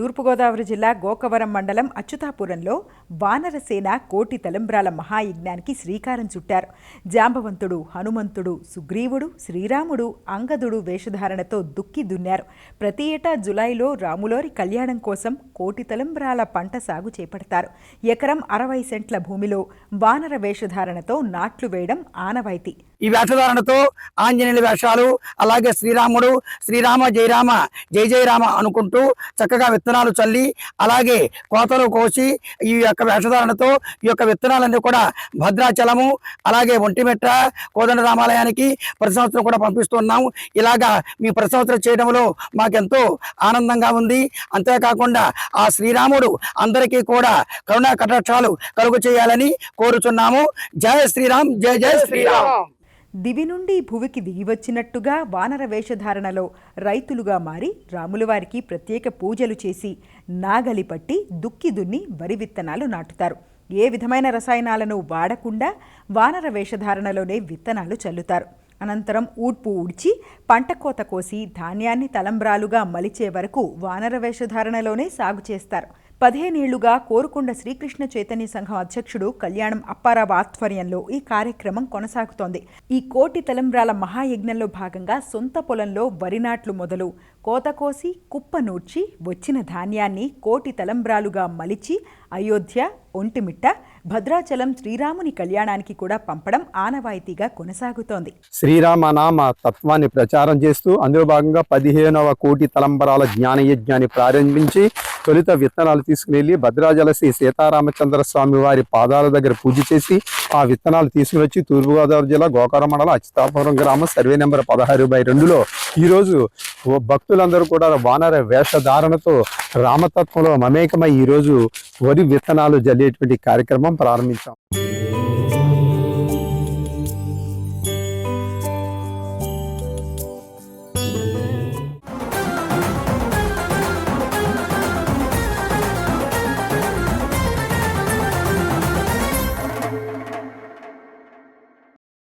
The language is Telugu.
తూర్పుగోదావరి జిల్లా గోకవరం మండలం అచ్యుతాపురంలో వానరసేన కోటి తలంబ్రాల మహాయజ్ఞానికి శ్రీకారం చుట్టారు. జాంబవంతుడు హనుమంతుడు సుగ్రీవుడు శ్రీరాముడు అంగదుడు వేషధారణతో దుక్కి దున్నారు. ప్రతి ఏటా జులైలో రాములోరి కళ్యాణం కోసం కోటి తలంబ్రాల పంట సాగు చేపడతారు. ఎకరం అరవై సెంట్ల భూమిలో వానర వేషధారణతో నాట్లు వేయడం ఆనవాయితీ. ఈ వేషధారణతో ఆంజనేయుల వేషాలు అలాగే శ్రీరాముడు శ్రీరామ జయరామ జయ జయరామ అనుకుంటూ చక్కగా విత్తనాలు చల్లి అలాగే కోతలు కోసి ఈ యొక్క వేషధారణతో ఈ యొక్క విత్తనాలన్నీ కూడా భద్రాచలము అలాగే ఒంటిమెట్ట కోదండ రామాలయానికి ప్రతి సంవత్సరం కూడా పంపిస్తున్నాము ఇలాగా మీ ప్రతి సంవత్సరం చేయడంలో మాకెంతో ఆనందంగా ఉంది. అంతేకాకుండా ఆ శ్రీరాముడు అందరికీ కూడా కరుణా కటాక్షాలు కలుగు చేయాలని కోరుచున్నాము. జయ శ్రీరామ్ జయ జయ శ్రీరామ్. దివి నుండి భువికి దిగివచ్చినట్టుగా వానర వేషధారణలో రైతులుగా మారి రాములవారికి ప్రత్యేక పూజలు చేసి నాగలి పట్టి దుక్కి దున్ని వరి విత్తనాలు నాటుతారు. ఏ విధమైన రసాయనాలను వాడకుండా వానర వేషధారణలోనే విత్తనాలు చల్లుతారు. అనంతరం ఊడ్పు ఊడ్చి పంట కోత కోసి ధాన్యాన్ని తలంబ్రాలుగా మలిచే వరకు వానర వేషధారణలోనే సాగు చేస్తారు. పదిహేనేళ్ళుగా కోరుకొండ శ్రీకృష్ణ చైతన్య సంఘం అధ్యక్షుడు కళ్యాణం అప్పారావు ఆధ్వర్యంలో ఈ కార్యక్రమం కొనసాగుతోంది. ఈ కోటి తలంబ్రాల మహాయజ్ఞంలో భాగంగా సొంత పొలంలో వరి నాట్లు మొదలు కోత కోసి కుప్ప నూర్చి వచ్చిన ధాన్యాన్ని కోటి తలంబ్రాలుగా మలిచి అయోధ్య ఒంటిమిట్ట భద్రాచలం శ్రీరాముని కళ్యాణానికి కూడా పంపడం ఆనవాయితీగా కొనసాగుతోంది. శ్రీరామ నామ తత్వాన్ని ప్రచారం చేస్తూ అందులో భాగంగా పదిహేనవ కోటి తలంబరాల జ్ఞాన యజ్ఞాన్ని ప్రారంభించి తొలుత విత్తనాలు తీసుకువెళ్ళి భద్రాచల శ్రీ సీతారామచంద్ర స్వామి వారి పాదాల దగ్గర పూజ చేసి ఆ విత్తనాలు తీసుకుని వచ్చి తూర్పుగోదావరి జిల్లా గోకారం మండలం అచ్యుతాపురం గ్రామం సర్వే నెంబర్ పదహారు బై రెండులో ఈరోజు భక్తులందరూ కూడా వానర వేషధారణతో రామతత్వంలో మమేకమై ఈరోజు వరి విత్తనాలు జల్లేటువంటి కార్యక్రమం ప్రారంభించాం.